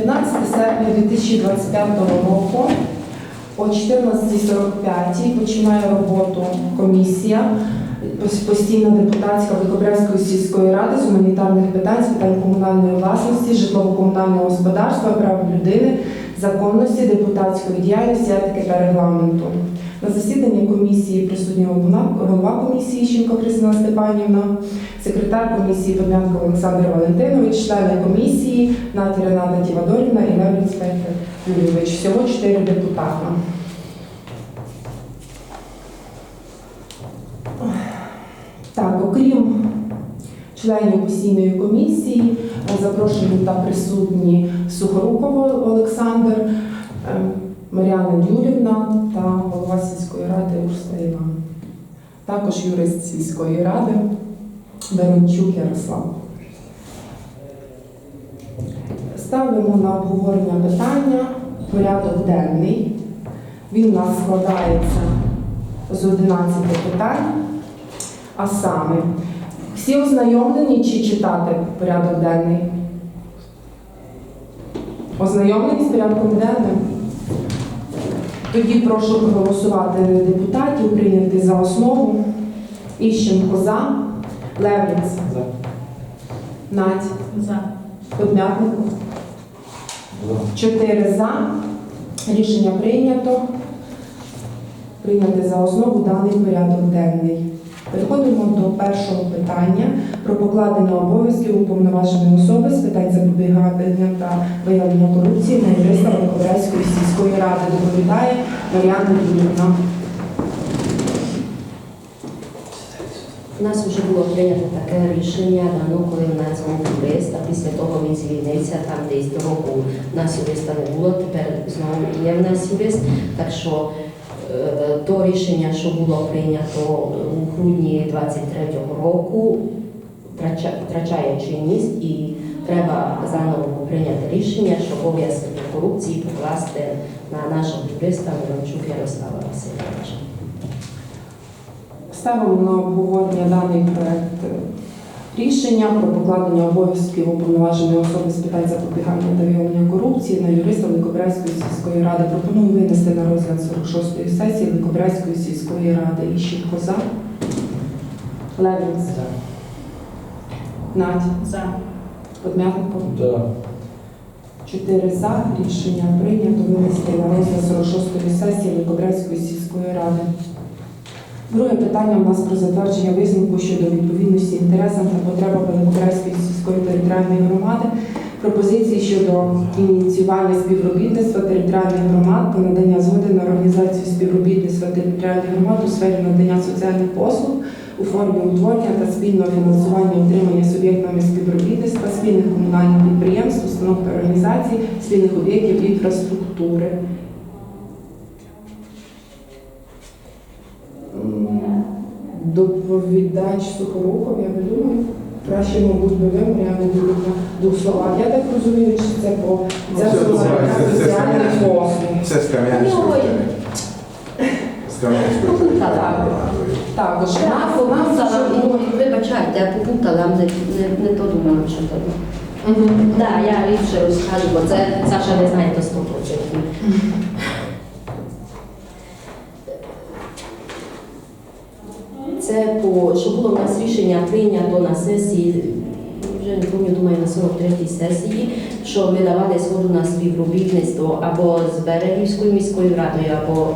15 серпня 2025 року о 14.45 починає роботу комісія постійна депутатська Великобрязької сільської ради з гуманітарних питань, з питань комунальної власності, житлово-комунального господарства, прав людини, законності, депутатської діяльності, етики та регламенту. На засіданні комісії присутня голова комісії Щенко Христина Степанівна, секретар комісії Подмянко Олександр Валентинович, члени комісії Наті Рената Тівадорівна і Левлін Спектр Юрійович. Всього чотири депутата. Так, окрім членів постійної комісії, запрошені та присутні Сухоруков Олександр, Мар'яна Юрівна та голова сільської ради Урста Іван. Також юрист сільської ради Берончук Ярослав. Ставимо на обговорення питання порядок денний. Він у нас складається з 11 питань. А саме, всі ознайомлені чи читати порядок денний? Ознайомлені з порядком денним? Тоді прошу проголосувати депутатів, прийняти за основу. Іщенко за, Левінц, За. Надь, За. Подмятнику. Чотири за. Рішення прийнято. Прийняти за основу даний порядок денний. Переходимо до першого питання про покладення обов'язків уповноваженої особи з питань запобігання та виявлення корупції на юриста Великобрязької сільської ради. Доповідає Мар'яна Юрівна. У нас вже було прийнято таке рішення давно, коли в нас був юрист, а після того він звільнився, там десь до року у нас юриста не було, тепер знову є в нас юрист. Так що то рішення, що було прийнято у грудні 23-го року, втрачає чинність і треба заново прийняти рішення, що обов'язки корупції покласти на нашого юриста Мирончук Ярослава Васильовича. Ставимо на обговорення даний проект рішення про покладення обов'язків уповноваженої особи з питань запобігання та виявлення корупції на юриста Великобрязької сільської ради. Пропоную винести на розгляд 46-ї сесії Великобрязької сільської ради. Іщенко за. Левінц. Надь. За. Подмятников. Да. Чотири за. Рішення прийнято винести на розгляд 46-ї сесії Великобрязької сільської ради. Друге питання у нас про затвердження висновку щодо відповідності інтересам та потребам Великобрязької сільської територіальної громади, пропозиції щодо ініціювання співробітництва територіальних громад та надання згоди на організацію співробітництва територіальних громад у сфері надання соціальних послуг у формі утворення та спільного фінансування утримання суб'єктами співробітництва, спільних комунальних підприємств, установ та організацій, спільних об'єктів інфраструктури. Доповідач Сухоруков, я не думаю. Краще, мабуть, би ви, Мар'яна Юрівна, двох словах. Я так розумію, що це по це це про надання це- це соціальних Кам'янське. послуг. Це з Кам'янської. З Кам'янської. Так, так. Також Я попутала, ну, вибачайте, я попутала, не, не, не то думала, що то. Так, я ліпше розкажу, бо це Саша не знає до 100%. Це по що було в нас рішення прийнято на сесії, вже не пам'ятаю, думаю, на 43-й сесії, що ми давали згоду на співробітництво або з Берегівською міською радою, або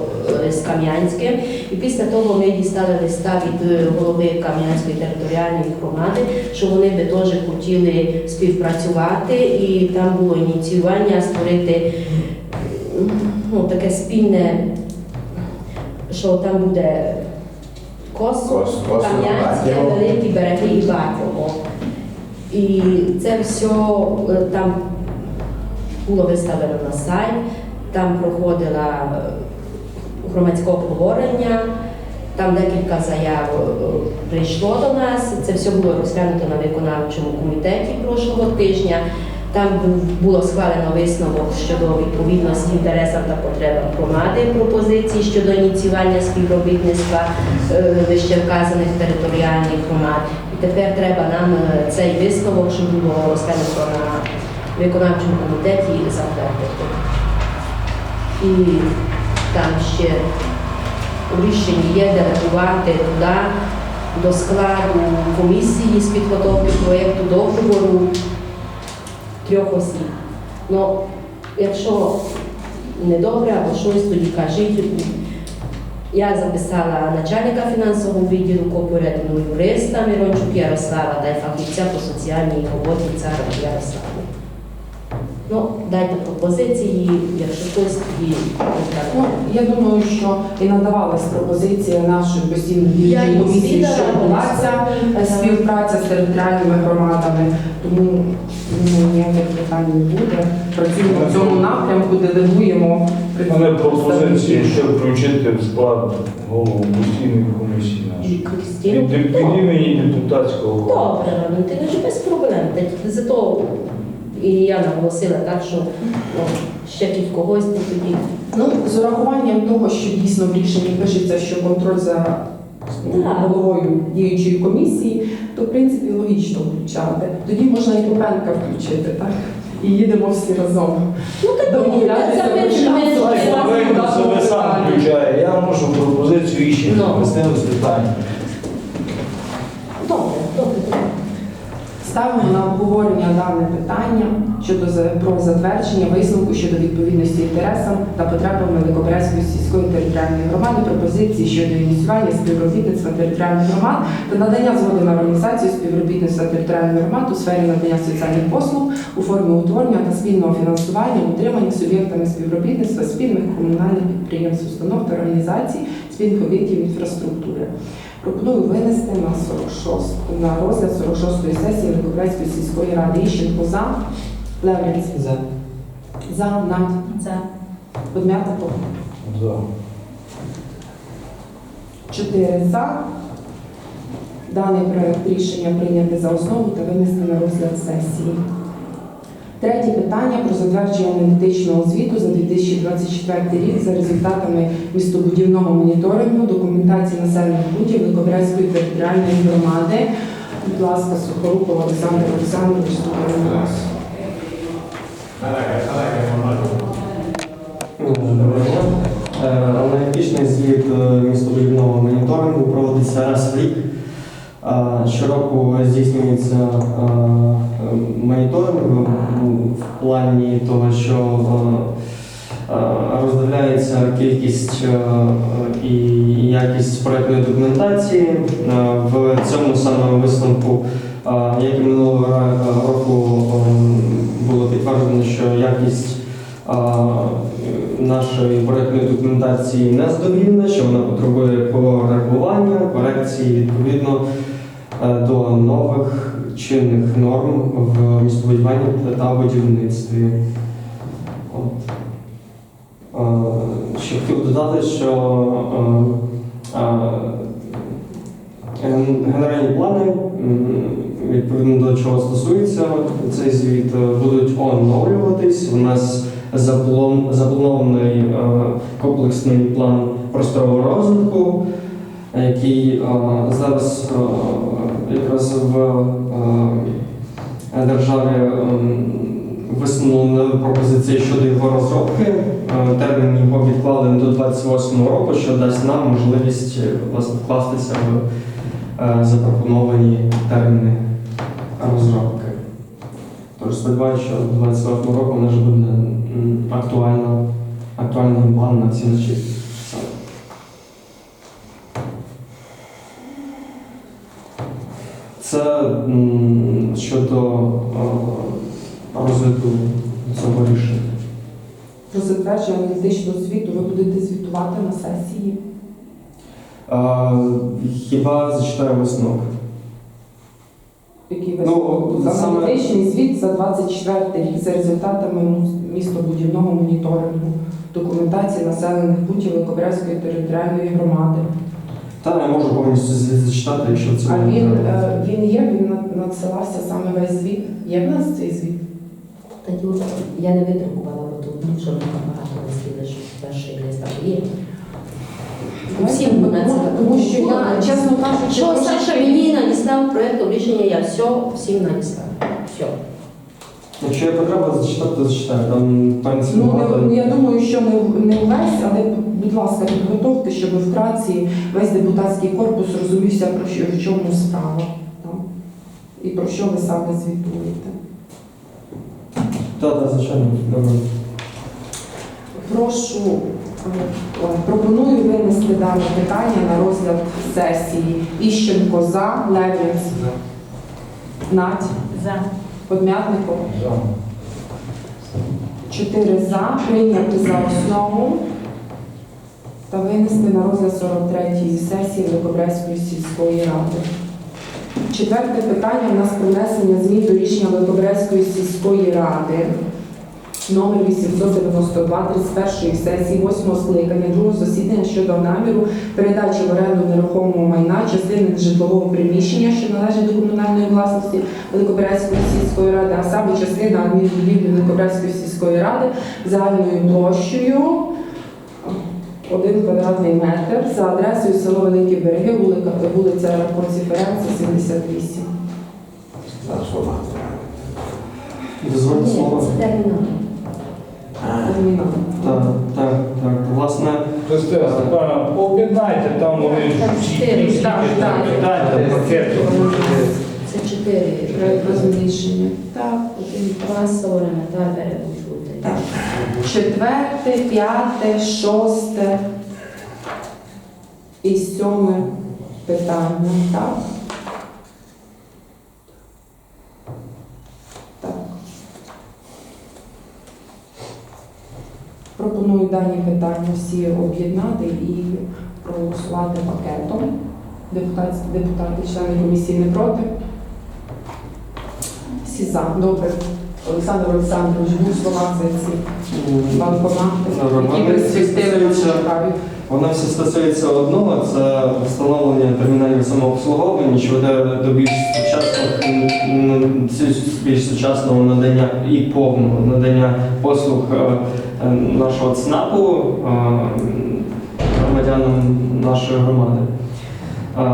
е, з Кам'янським. І після того ми дістали листа від е, голови Кам'янської територіальної громади, що вони би теж хотіли співпрацювати, і там було ініціювання створити ну, таке спільне, що там буде косо, Кос- Кам'янське, Батьково. великі береги і Батьково. І це все е, там було виставлено на сайт, там проходила е, громадське обговорення, там декілька заяв е, прийшло до нас. Це все було розглянуто на виконавчому комітеті прошлого тижня. Там було схвалено висновок щодо відповідності інтересам та потребам громади, пропозиції щодо ініціювання співробітництва е, вище вказаних територіальних громад. І тепер треба нам е, цей висновок, що було розглянуто на виконавчому комітеті затвердити. І там ще у рішенні є делегувати туди до складу комісії з підготовки проєкту договору трьох осіб. Ну, якщо недобре або щось, тоді кажіть. Я записала начальника фінансового відділу попередньо юриста Мирончук Ярослава та й фахівця по соціальній роботі Цару Ярославу. Ну, дайте пропозиції, якщо хтось тоді Ну, я думаю, що і надавалась пропозиція нашої постійної комісії, що була ця е, співпраця з територіальними громадами, тому ну, ніяких питань не буде. Працюємо в цьому напрямку, делегуємо У мене пропозиції, щоб включити в склад голову постійної комісії нашої. Від, від імені депутатського корпусу. Добре, Валентина, ж без проблем. Зато і я наголосила так, що ну, ще під когось тоді. Ну, з урахуванням того, що дійсно в рішенні пишеться, що контроль за ну. Головою діючої комісії, то в принципі логічно включати. Тоді можна і Копенка включити, так? І їдемо всі разом. Ну так Домовлятися включає. Я можу пропозицію іще провести вести з питання. Добре, добре. Ставимо на обговорення дане питання щодо про затвердження висновку щодо відповідності інтересам та потребам Великобрязької сільської територіальної громади, пропозиції щодо ініціювання співробітництва територіальних громад та надання згоди на організацію співробітництва територіальних громад у сфері надання соціальних послуг у формі утворення та спільного фінансування, утримання суб'єктами співробітництва спільних комунальних підприємств, установ та організацій, спільних об'єктів інфраструктури. Пропоную винести на 46 на розгляд 46-ї сесії Великобрязької сільської ради. Іщенко за, Левренець За. за, Надь, Це Подмятиков. За. 4 за. Даний проект рішення прийняти за основу та винести на розгляд сесії. Третє питання про затвердження аналітичного звіту за 2024 рік за результатами містобудівного моніторингу документації населених пунктів Великобрязької територіальної громади. Будь ласка, Сухоруков Олександр Олександрович, слухаємо вас. Е, Аналітичний звіт е, містобудівного моніторингу проводиться раз в рік. Е, Щороку здійснюється е, е, в плані того, що е, е, роздивляється кількість е, і якість проєктної документації. В цьому саме висновку, як і минулого року, було підтверджено, що якість нашої проєктної документації незадовільна, що вона потребує коригування, корекції відповідно до нових чинних норм в містобудуванні та будівництві. От. Е, Ще хотів додати, що е, е, ген- генеральні плани, відповідно до чого стосується цей звіт, будуть оновлюватись. У нас запланований комплексний план просторового розвитку, який е, зараз е, якраз в е, державі висунули пропозиції щодо його розробки. Термін його відкладений до 28 року, що дасть нам можливість власне вкластися в запропоновані терміни розробки. Тож сподіваюся, що до 28 року вже буде актуальним план на ці ночі. Це щодо е, розгляду цього рішення. Про затвердження аналітичного звіту ви будете звітувати на сесії. Е, Хіба зачитаю висновок? Який Ну, ви саме- аналітичний звіт за 24 рік за результатами ну, містобудівного моніторингу, документації населених пунктів Великобрязької територіальної громади. Та я можу повністю звіт зачитати, якщо це А він, е, він є, він надсилався саме весь звіт. Є в нас цей звіт? Тоді от я не видрукувала, бо тут дуже багато листів, лише перший лист там є. Всім Тому- на це. Тому що я, чесно кажучи, Що Саша мені надіслав проєктом рішення, я все всім надіслав. Все. Якщо є потреба зачитати, то зачитаю. Там, в Ну, багато. не, я думаю, що не, не увесь, але, будь ласка, підготовте, щоб вкратці весь депутатський корпус розумівся, про що, в чому справа. Там, і про що ви саме звітуєте. Так, так, звичайно. Добре. Прошу, е, пропоную винести дане питання на розгляд сесії. Іщенко за, Левінс, Надь, За. Подмятников. За. Чотири за, прийняти за основу та винести на розгляд 43-ї сесії Великобрезької сільської ради. Четверте питання у нас про внесення змін до рішення Великобрезької сільської ради номер 892 31 сесії 8 скликання другого засідання щодо наміру передачі в оренду нерухомого майна частини житлового приміщення, що належить до комунальної власності Великобрезької сільської ради, а саме частина адмінбудівлі Великобрезької сільської ради загальною площею 1 квадратний метр за адресою село Великі Береги, вулика- вулиця Конференція, 78. Трансформация. Дозвольте слово. це термінал. А, Термінал. Так, так, так. Власне, Степана, пооб'єднайте там вони Так, всі чотири, так, так. там. Це чотири. Проект розміщення. Так. Один клас, бере учути. Так. Четверте, п'яте, шосте і сьоме питання. Так. Так. Пропоную дані питання всі об'єднати і проголосувати пакетом. Депутати, депутати, члени комісії не проти. Всі за. Добре. Олександр Олександрович, був слова за ці банкомати, Добре, перспективи цікаві. Вона все стосується одного, це встановлення терміналів самообслуговування, що веде до більш м, більш сучасного надання і повного надання послуг е, нашого ЦНАПу е, громадянам нашої громади. Е,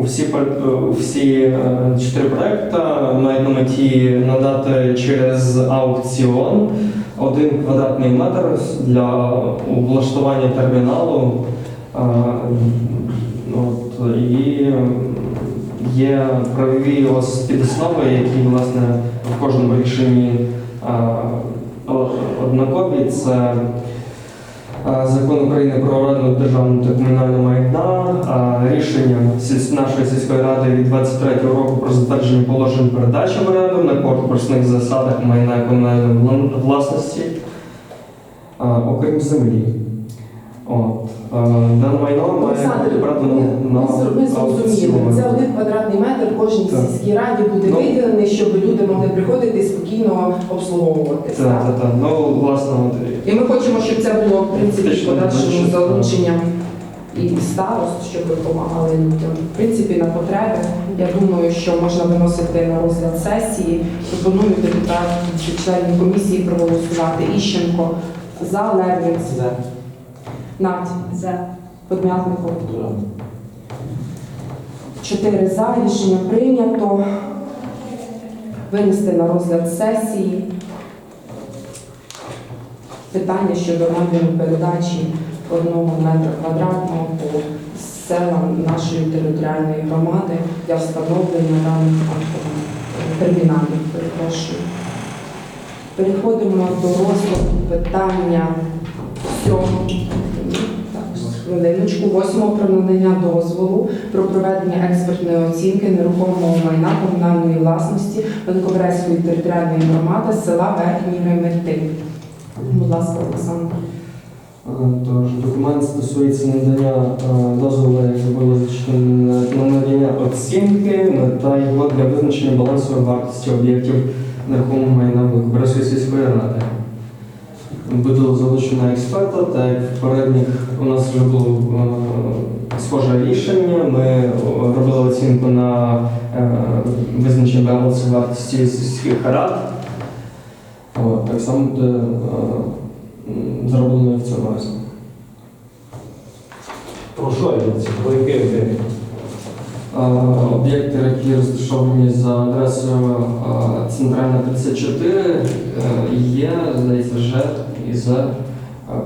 Усі, всі е, чотири проекти мають на меті надати через аукціон один квадратний метр для влаштування терміналу. Е, От, і є правові підоснови, які власне в кожному рішенні е, однакові. Це е, Закон України про оренду державного та комунального майна, е, рішення нашої сільської ради від 23 року про затвердження положень передачі в оренду на конкурсних засадах майна комунальної власності, е, окрім землі. От. Дане майно має бути ми, на зрозуміли. Це один квадратний метр кожній сільській раді буде Ну. виділений, щоб люди могли приходити і спокійно обслуговуватися. Так, так, так. Ну, власне, І ми хочемо, щоб це було в принципі подальшому залученням і старост, щоб допомагали людям. В принципі, на потреби. Я думаю, що можна виносити на розгляд сесії. Пропоную депутатів чи членів комісії проголосувати. Іщенко за Левінц, Надь, За. Подмятников. Чотири за. Рішення прийнято. Винести на розгляд сесії. Питання щодо наміру передачі одного метра квадратного по селам нашої територіальної громади для встановлення даних терміналів. Перепрошую. Переходимо до розгляду питання сьомого. Хвилиночку, восьмого про надання дозволу про проведення експертної оцінки нерухомого майна комунальної власності Великобрезької територіальної громади села Верхній Ремети. Будь ласка, Олександр. Тож документ стосується надання дозволу, як було зачитано, на надання оцінки та його для визначення балансової вартості об'єктів нерухомого майна Великобрезької сільської ради. Буде залучено експерта, так як в попередніх у нас вже було е, схоже рішення. Ми е, робили оцінку на е, визначення балансової вартості сільських рад. Так само буде зроблено і в цьому разі. Про що йдеться? Про йде? Е, Об'єкти, які розташовані за адресою Центральна 34, е, є, здається, ЖЕТ і З е,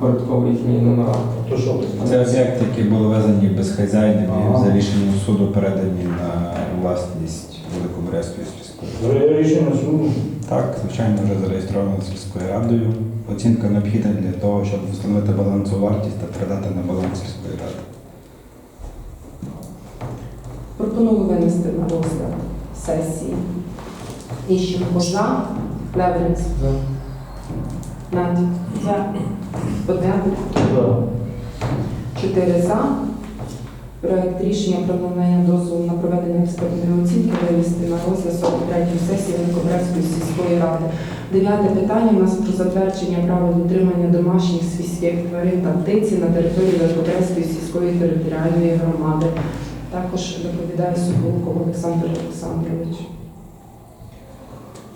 порядково їхні номера. То що ви Це об'єкти, які були везені безхазяйними Ага. і за рішенням суду передані на власність Великобрезької сільської. знаєте? Рішення суду. Так, звичайно, вже зареєстровано сільською радою. Оцінка необхідна для того, щоб встановити балансу вартість та передати на баланс сільської ради. Пропоную винести на розгляд сесії. Іщенко за, Левринц, Надя, за, Подяник, Да. 4 за. Проект рішення про надання дозволу на проведення експертної оцінки винести на розгляд 43 сесії Великобрезької сільської ради. Дев'яте питання у нас про затвердження правил утримання домашніх свійських тварин та птиці на території Великобрезької сільської територіальної громади. Також доповідає Соколков Олександр Олександрович.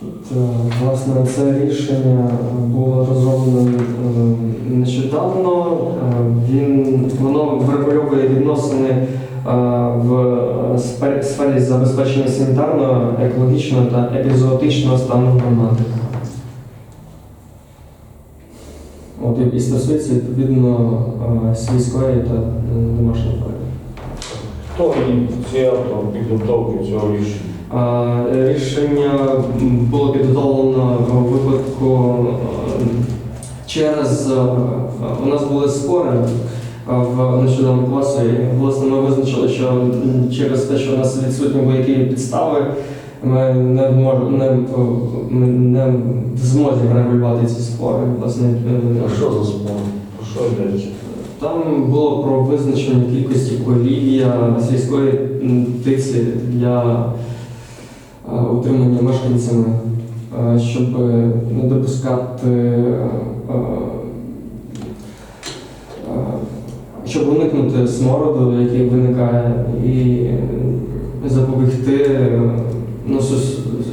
Е, Власне, це рішення було розроблено е, нещодавно. Е, Він воно врегульовує відносини в сфері забезпечення санітарного, екологічного та епізоотичного стану громади. От і- стосується відповідно сільської та домашньої тварини. Хто ініціатор підготовки цього рішення? Рішення було підготовлено у випадку е, через е, у нас були спори е, в нещодавному класі. І, власне, ми визначили, що через те, що у нас відсутні будь-які підстави, ми не не, е, не в змозі врегулювати ці спори. Власне, е, А що за спор? Про що йдеться? там було про визначення кількості колів'я сільської птиці для е, утримання мешканцями, е, щоб не допускати, е, е, щоб уникнути смороду, який виникає, і е, запобігти е, ну,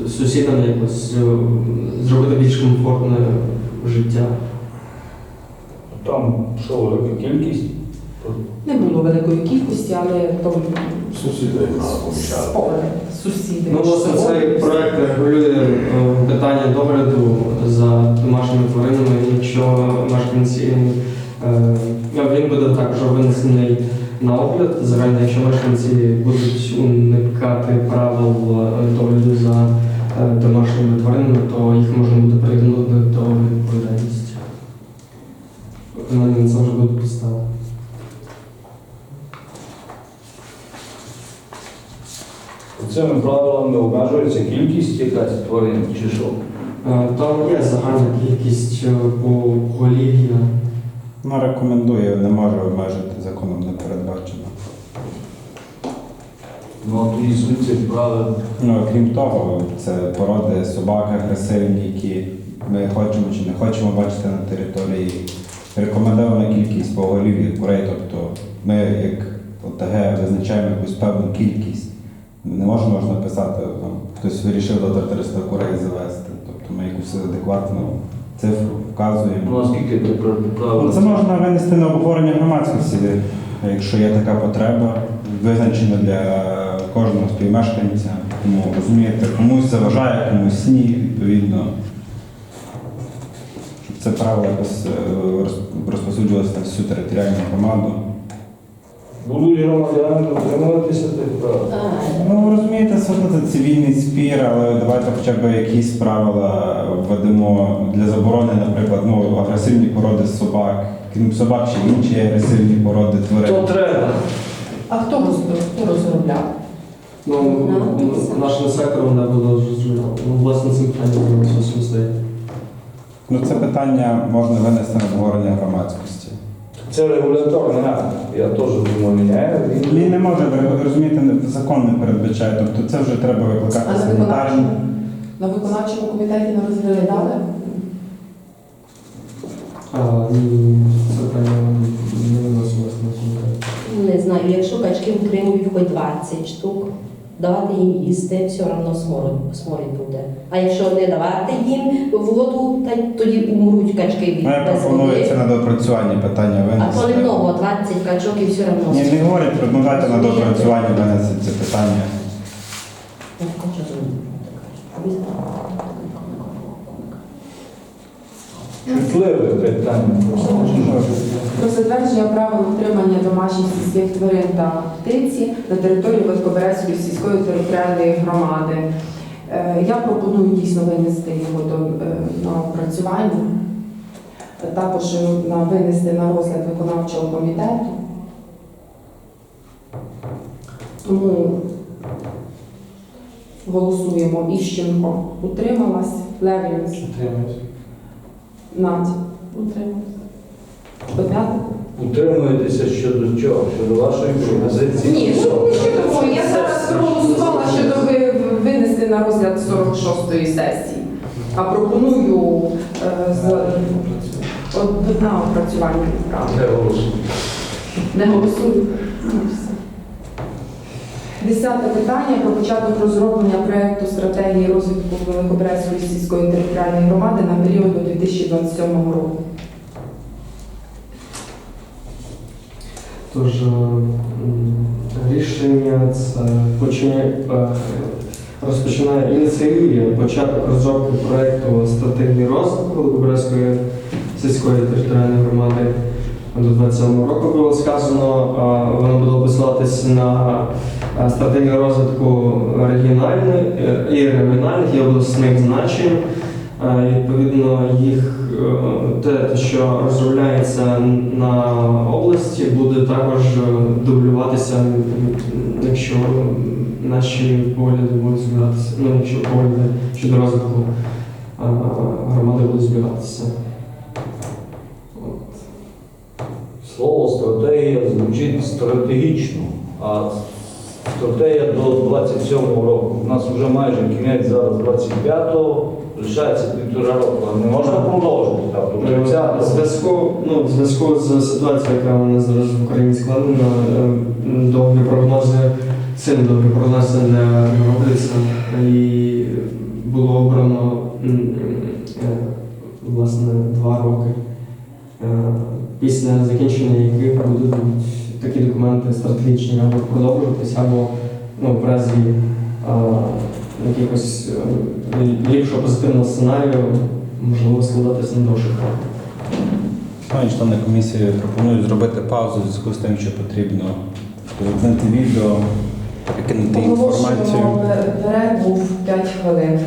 сусідам якось е, зробити більш комфортне життя. Там що, велика кількість? Не було великої кількості, але то Сусіди спори сусіди. Ну, власне, цей проект регулює е, питання догляду за домашніми тваринами. Якщо мешканці е, він буде також винесений на огляд загально, якщо мешканці будуть уникати правил е, догляду за е, домашніми тваринами, то їх можна буде притягнути до відповідальності. Виконання це вже буде підстава. Цими правилами обмежується кількість якась тварин чи що? Е, Там є загальна кількість е, по. Ну, рекомендую, не може обмежити законом не передбачено. Ну, а тоді звідси правил. Ну, крім того, це породи собак агресивні, які ми хочемо чи не хочемо бачити на території. Рекомендована кількість поголів'я курей, тобто ми як ОТГ визначаємо якусь певну кількість. Не можна можна писати, там, хтось вирішив до 300 курей завести. Тобто ми якусь адекватну цифру вказуємо. Ну, а скільки ти Ну. Це можна винести на обговорення громадськості, якщо є така потреба, визначено для кожного співмешканця. Тому розумієте, комусь заважає, комусь ні, відповідно. Щоб це право якось е, роз- розповсюджувалося на всю територіальну громаду. Будуть громадяни дотримуватися тих правил. Ну, ви розумієте, це це цивільний спір, але давайте хоча б якісь правила введемо для заборони, наприклад, ну, агресивні породи собак, крім собак, ще інші агресивні породи тварин. То треба. А хто роз- хто розробляв? Ну, нашим сектором не було зрозуміло. Ну, власне, цим питанням займається самостоятельно. Ну, це питання можна винести на обговорення громадськості. Це регуляторний акт. Я теж думаю, міняє. Він не може, ви розумієте, закон не передбачає. Тобто це вже треба А викликати на санітарні. виконавчому, на виконавчому комітеті не розглядали? А, не знаю, якщо качки утримують хоч 20 штук, давати їм їсти, все одно сморід, сморід буде. А якщо не давати їм воду, та тоді умруть качки від Ну, я без пропонується на допрацювання питання А то не винести. много, 20 качок і все одно. Ні, не говорять, пропонувати на допрацювання винести це питання. Чутливе питання. Про затвердження права на утримання домашніх сільських тварин та птиці на території Великоберезької сільської територіальної громади. Е, Я пропоную дійсно винести його до, е, на опрацювання, також на винести на розгляд виконавчого комітету. Тому голосуємо. Іщенко утрималась, Левінс Утрималась. Подмятник? Утримуєтеся щодо чого? Щодо вашої пропозиції? Ні, ну щодо того. Я зараз проголосувала щодо ви- винести на розгляд 46-ї сесії. А пропоную е, з от, на опрацювання відправи. Не голосуємо. Не голосую. Ну, все. Десяте питання про початок розроблення проекту стратегії розвитку Великобрезької сільської територіальної громади на період до 2027 року. Тож е, рішення це починає, е, розпочинає ініціює початок розробки проєкту стратегії розвитку Великобрезької сільської територіальної громади до 27 року було сказано, е, воно буде посилатися на стратегію розвитку регіональних е, і регіональних і обласних значень. Е, Відповідно, їх е, те, що розробляється на області, буде також е, дублюватися, якщо наші погляди будуть збиратися, ну якщо погляди щодо розвитку е, громади будуть збиратися. Слово стратегія звучить стратегічно, а стратегія до 27-го року. У нас вже майже кінець зараз 25-го, лишається півтора року. А не можна продовжити так, В зв'язку, ну, в зв'язку з ситуацією, яка у нас зараз в Україні складена, е, довгі прогнози, сильно довгі прогнози не робляться. І було обрано е, власне два роки, е, після закінчення яких будуть такі документи стратегічні або продовжуватись, або ну, в разі е, якихось е, ліпшого позитивного сценарію можливо складатися на довший крок. Шановні члени комісії пропонують зробити паузу в зв'язку з тим, що потрібно відео, викинути інформацію. перерву в 5 хвилин.